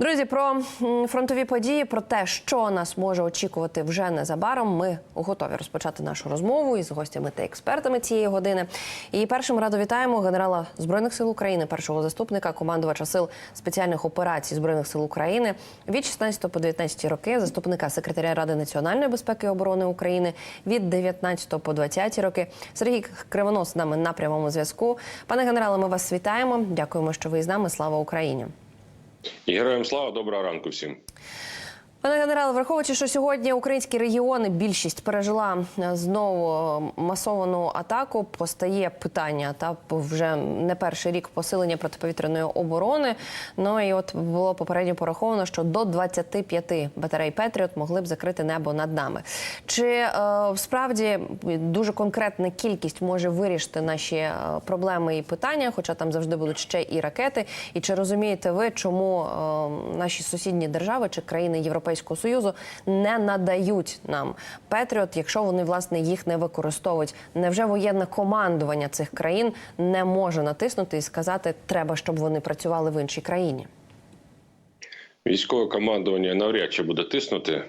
Друзі, про фронтові події, про те, що нас може очікувати вже незабаром. Ми готові розпочати нашу розмову із гостями та експертами цієї години. І першим радо вітаємо генерала збройних сил України, першого заступника командувача сил спеціальних операцій збройних сил України від 16 по 19 роки, заступника секретаря Ради національної безпеки і оборони України від 19 по 20 роки. Сергій Кривонос з нами на прямому зв'язку. Пане генерале, ми вас вітаємо. Дякуємо, що ви з нами. Слава Україні. Героям слава, доброго ранку всім. Пане генерале, враховуючи, що сьогодні українські регіони більшість пережила е, знову е, масовану атаку, постає питання та вже не перший рік посилення протиповітряної оборони. Ну і от було попередньо пораховано, що до 25 батарей Петріот могли б закрити небо над нами. Чи е, справді дуже конкретна кількість може вирішити наші е, проблеми і питання, хоча там завжди будуть ще і ракети? І чи розумієте ви, чому е, наші сусідні держави чи країни Європейського Союзу не надають нам Петріот, якщо вони власне їх не використовують? Невже воєнне командування цих країн не може натиснути і сказати, треба, щоб вони працювали в іншій країні? Військове командування навряд чи буде тиснути.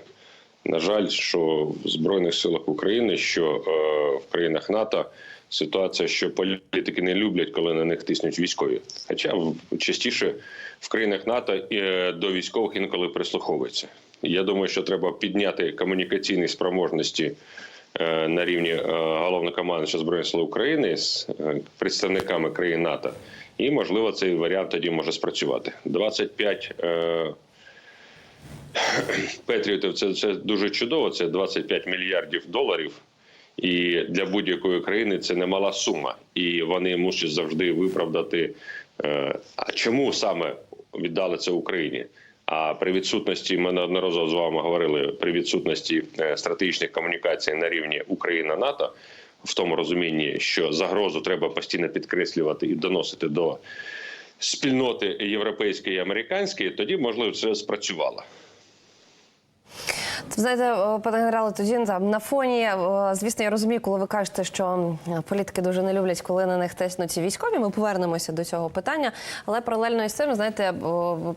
На жаль, що в Збройних силах України, що е, в країнах НАТО ситуація, що політики не люблять, коли на них тиснуть військові. Хоча частіше в країнах НАТО е, до військових інколи прислуховуються. Я думаю, що треба підняти комунікаційні спроможності е, на рівні е, головнокомандуюча Збройних сил України з е, представниками країн НАТО. І можливо цей варіант тоді може спрацювати. 25 е, Петріотів це, це дуже чудово. Це 25 мільярдів доларів. І для будь-якої країни це немала сума. І вони мусять завжди виправдати. А чому саме віддали це Україні? А при відсутності ми неодноразово з вами говорили при відсутності е, стратегічних комунікацій на рівні Україна НАТО, в тому розумінні, що загрозу треба постійно підкреслювати і доносити до спільноти європейської і американської, тоді можливо це спрацювало. Знаєте, е, пане генерале, тоді на фоні, звісно, я розумію, коли ви кажете, що політики дуже не люблять, коли на них тиснуть військові. Ми повернемося до цього питання. Але паралельно із цим, знаєте,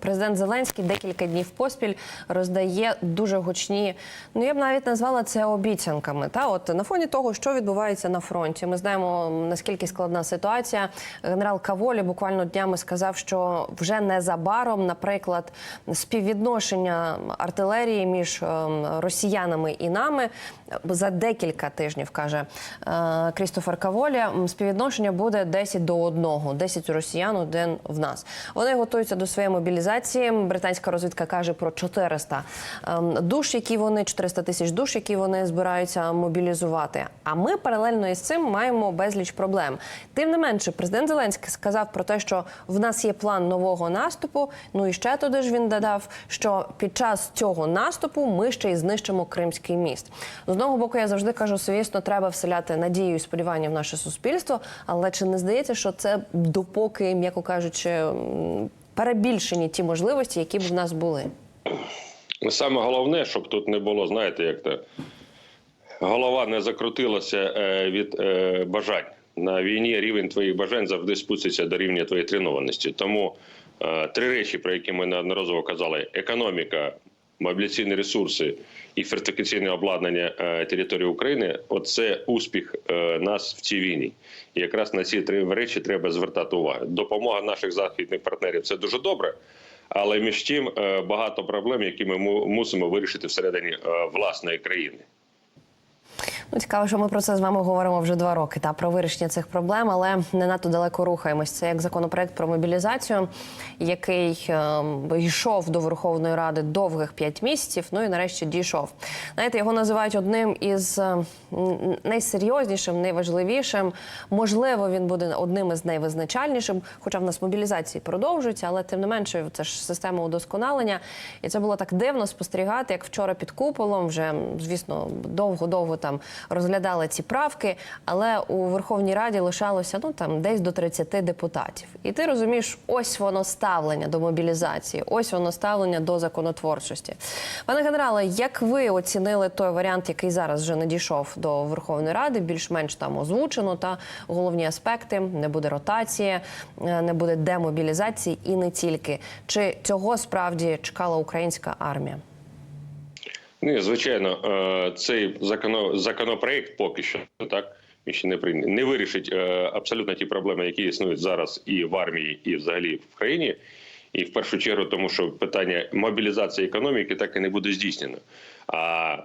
президент Зеленський декілька днів поспіль роздає дуже гучні. Ну я б навіть назвала це обіцянками. Та от на фоні того, що відбувається на фронті, ми знаємо наскільки складна ситуація. Генерал Каволі буквально днями сказав, що вже незабаром, наприклад, співвідношення артилерії між ем, росіянами і нами за декілька тижнів каже е, Крістофер Каволі. Співвідношення буде 10 до 1. 10 у росіян, один в нас. Вони готуються до своєї мобілізації. Британська розвідка каже про 400 ем, душ, які вони 400 тисяч душ, які вони збираються мобілізувати. А ми паралельно із цим маємо безліч проблем. Тим не менше, президент Зеленський сказав про те, що в нас є план нового наступу. Ну і ще туди ж він додав, що під час цього наступу ми ще й знищимо Кримський міст. З одного боку, я завжди кажу, звісно, треба вселяти надію і сподівання в наше суспільство. Але чи не здається, що це допоки, м'яко кажучи, перебільшені ті можливості, які б в нас були? Саме головне, щоб тут не було, знаєте, як то голова не закрутилася е, від е, бажань. На війні рівень твоїх бажань завжди спуститься до рівня твоєї тренованості. Тому е, три речі, про які ми неодноразово казали: економіка, мобіляційні ресурси і фортифікаційне обладнання е, території України оце успіх е, нас в цій війні. І якраз на ці три речі треба звертати увагу. Допомога наших західних партнерів це дуже добре. Але між тим е, багато проблем, які ми му- мусимо вирішити всередині власної країни. Ну, цікаво, що ми про це з вами говоримо вже два роки та про вирішення цих проблем, але не надто далеко рухаємось. Це як законопроект про мобілізацію, який ем, йшов до Верховної Ради довгих п'ять місяців. Ну і нарешті дійшов. Знаєте, його називають одним із е, найсерйознішим, найважливішим. Можливо, він буде одним із найвизначальнішим, хоча в нас мобілізації продовжуються, але тим не менше, це ж система удосконалення. І це було так дивно спостерігати, як вчора під куполом, вже звісно, довго-довго там розглядали ці правки, але у Верховній Раді лишалося ну там десь до 30 депутатів. І ти розумієш, ось воно ставлення до мобілізації, ось воно ставлення до законотворчості. Пане генерале, як ви оцінили той варіант, який зараз вже надійшов до Верховної Ради, більш-менш там озвучено та головні аспекти не буде ротації, е, не буде демобілізації і не тільки. Чи цього справді чекала українська армія? Ні, звичайно, е, цей законопроект поки що так ще не прийняв, не вирішить е, абсолютно ті проблеми, які існують зараз і в армії, і взагалі в країні. І в першу чергу, тому що питання мобілізації економіки так і не буде здійснено. А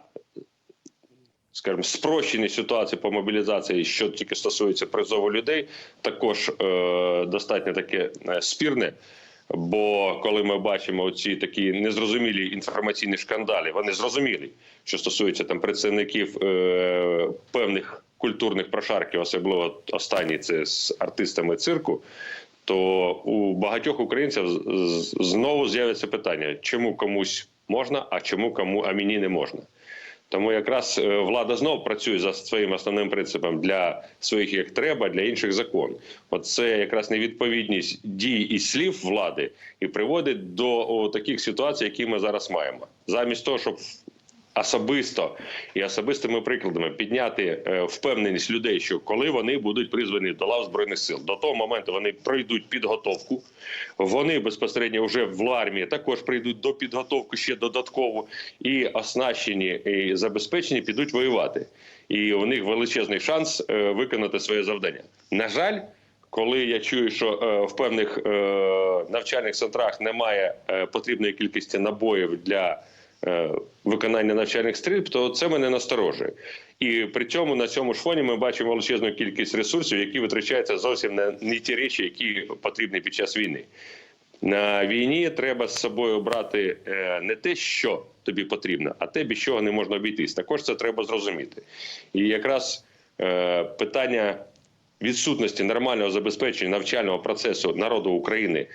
скажімо, спрощені ситуації по мобілізації, що тільки стосується призову людей, також е, достатньо таке е, спірне. Бо коли ми бачимо ці такі незрозумілі інформаційні шкандалі, вони зрозумілі, що стосуються там представників е, певних культурних прошарків, особливо останні це з артистами цирку. То у багатьох українців знову з'явиться питання, чому комусь можна, а чому кому а мені не можна. Тому якраз е, влада знов працює за своїм основним принципом для своїх як треба, для інших закон. Оце якраз невідповідність дій і слів влади і приводить до о, таких ситуацій, які ми зараз маємо. Замість того, щоб особисто і особистими прикладами підняти е, впевненість людей, що коли вони будуть призвані до лав збройних сил, до того моменту вони пройдуть підготовку. Вони безпосередньо вже в армії також прийдуть до підготовки ще додатково і оснащені і забезпечені підуть воювати. І у них величезний шанс е, виконати своє завдання. На жаль. Коли я чую, що е, в певних навчальних центрах немає потрібної кількості набоїв для виконання навчальних стрільб, то це мене насторожує. І при цьому на цьому ж фоні ми бачимо величезну кількість ресурсів, які витрачаються зовсім на не ті речі, які потрібні під час війни. На війні треба з собою брати е, не те, що тобі потрібно, а те, без чого не можна обійтись. Також це треба зрозуміти. І якраз е, питання відсутності нормального забезпечення навчального процесу народу України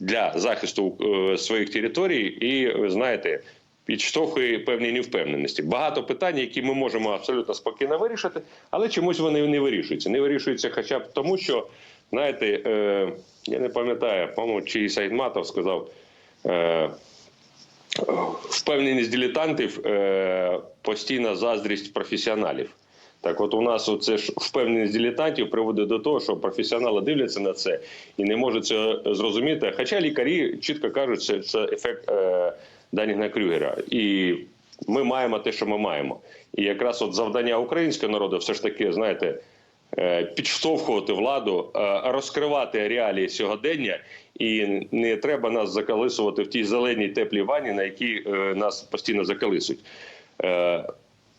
для захисту е, своїх територій, і ви знаєте, підштовхує певні невпевненості. Багато питань, які ми можемо абсолютно спокійно вирішити, але чомусь вони не вирішуються. Не вирішуються, хоча б тому, що знаєте, е, я не пам'ятаю, по-моєму, чий Айтматов сказав. Е, Впевненість дилетантів е, постійна заздрість професіоналів. Так, от у нас оце ж впевненість дилетантів приводить до того, що професіонали дивляться на це і не можуть це зрозуміти. Хоча лікарі чітко кажуть, що це ефект е, Даніна Крюгера. І ми маємо те, що ми маємо. І якраз от завдання українського народу все ж таки, знаєте, е, підштовхувати владу, е, розкривати реалії сьогодення, і не треба нас заколисувати в тій зеленій теплій ванні, на якій е, нас постійно заколисують.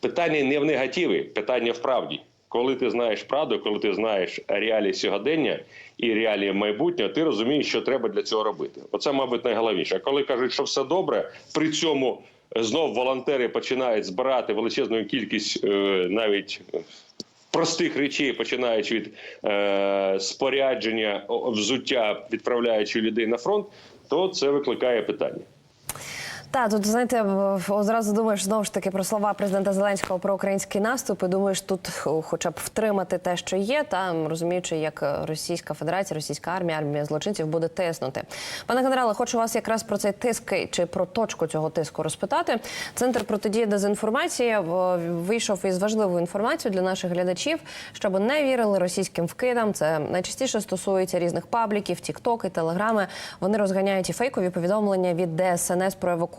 Е, Питання не в негативі, питання в правді. Коли ти знаєш правду, коли ти знаєш реалії сьогодення і реалії майбутнього, ти розумієш, що треба для цього робити. Оце, мабуть, найголовніше. А коли кажуть, що все добре, при цьому знов волонтери починають збирати величезну кількість е, навіть простих речей, починаючи від е, спорядження, взуття, відправляючи людей на фронт, то це викликає питання. Та тут знаєте, одразу думаєш знову ж таки про слова президента Зеленського про український наступ. І думаєш, тут хоча б втримати те, що є, та розуміючи, як Російська Федерація, Російська армія, армія злочинців буде тиснути. Пане генерале, хочу вас якраз про цей тиск чи про точку цього тиску розпитати. Центр протидії дезінформації в- вийшов із важливою інформацією для наших глядачів, щоб не вірили російським вкидам. Це найчастіше стосується різних пабліків, тіктоки, телеграми. Вони розганяють і фейкові повідомлення від ДСНС про евакуацію,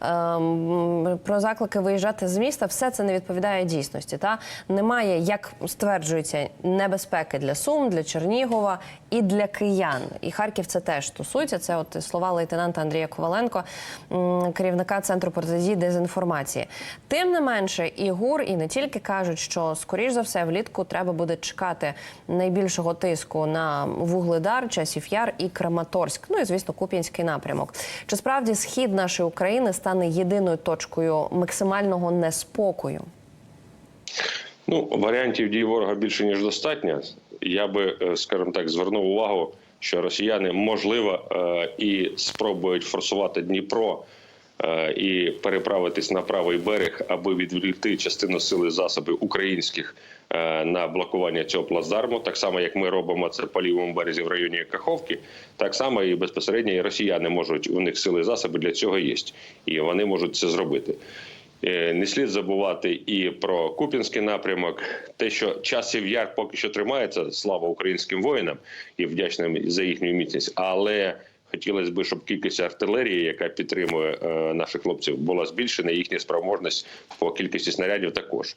ем, про заклики виїжджати з міста. Все це не відповідає дійсності. Та немає, як стверджується, небезпеки для Сум, для Чернігова і для киян. І Харків це теж стосується. Це от слова лейтенанта Андрія Коваленко, керівника центру протидії дезінформації. Тим не менше, і ГУР, і не тільки кажуть, що скоріш за все влітку треба буде чекати найбільшого тиску на Вугледар, Часів Яр і Краматорськ. Ну і звісно, Куп'янський напрямок. Чи справді схід нашої України стане єдиною точкою максимального неспокою? Ну, варіантів дій ворога більше ніж достатньо. Я би, е, скажімо так, звернув увагу, що росіяни можливо е, і спробують форсувати Дніпро е, і переправитись на правий берег, аби відволікти частину сили засобів українських на блокування цього плацдарму. Так само, як ми робимо це по лівому березі в районі Каховки, так само і безпосередньо і росіяни можуть у них сили засоби для цього є, і вони можуть це зробити. Е, Не слід забувати і про Купінський напрямок. Те, що часів яр поки що тримається, слава українським воїнам і вдячним за їхню міцність. Але хотілося б, щоб кількість артилерії, яка підтримує е, наших хлопців, була збільшена. Їхня спроможність по кількості снарядів також.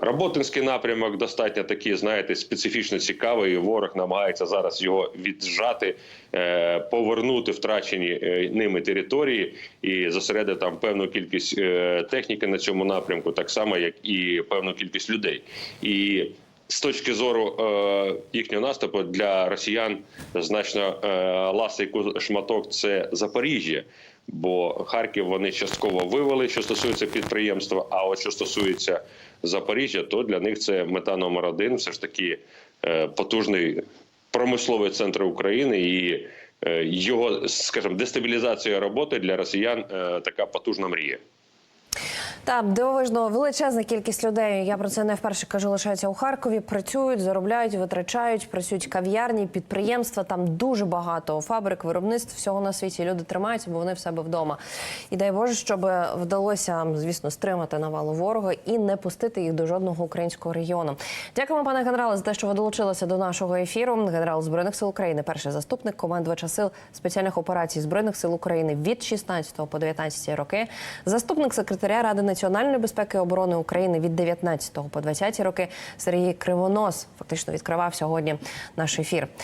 Роботинський напрямок достатньо такий, знаєте, специфічно цікавий. Ворог намагається зараз його віджати, е, повернути втрачені е, ними території і зосередити там певну кількість е, техніки на цьому напрямку, так само як і певну кількість людей. І з точки зору їхнього наступу для росіян значно е, ласий шматок це Запоріжжя. Бо Харків вони частково вивели, що стосується підприємства. А от що стосується Запоріжжя, то для них це мета номер один. Все ж таки е, потужний промисловий центр України і е, його, скажімо, дестабілізація роботи для росіян е, така потужна мрія. Так, дивовижно, величезна кількість людей. Я про це не вперше кажу. Лишаються у Харкові, працюють, заробляють, витрачають, працюють кав'ярні, підприємства. Там дуже багато фабрик, виробництв всього на світі. Люди тримаються, бо вони в себе вдома. І дай Боже, щоб вдалося, звісно, стримати навалу ворога і не пустити їх до жодного українського регіону. Дякуємо, пане генерале, за те, що ви долучилися до нашого ефіру. Генерал збройних сил України, перший заступник командувача сил спеціальних операцій збройних сил України від 16 по 19 роки, заступник секретаря Ради національної безпеки і оборони України від 19 по 20 роки. Сергій Кривонос фактично відкривав сьогодні наш ефір.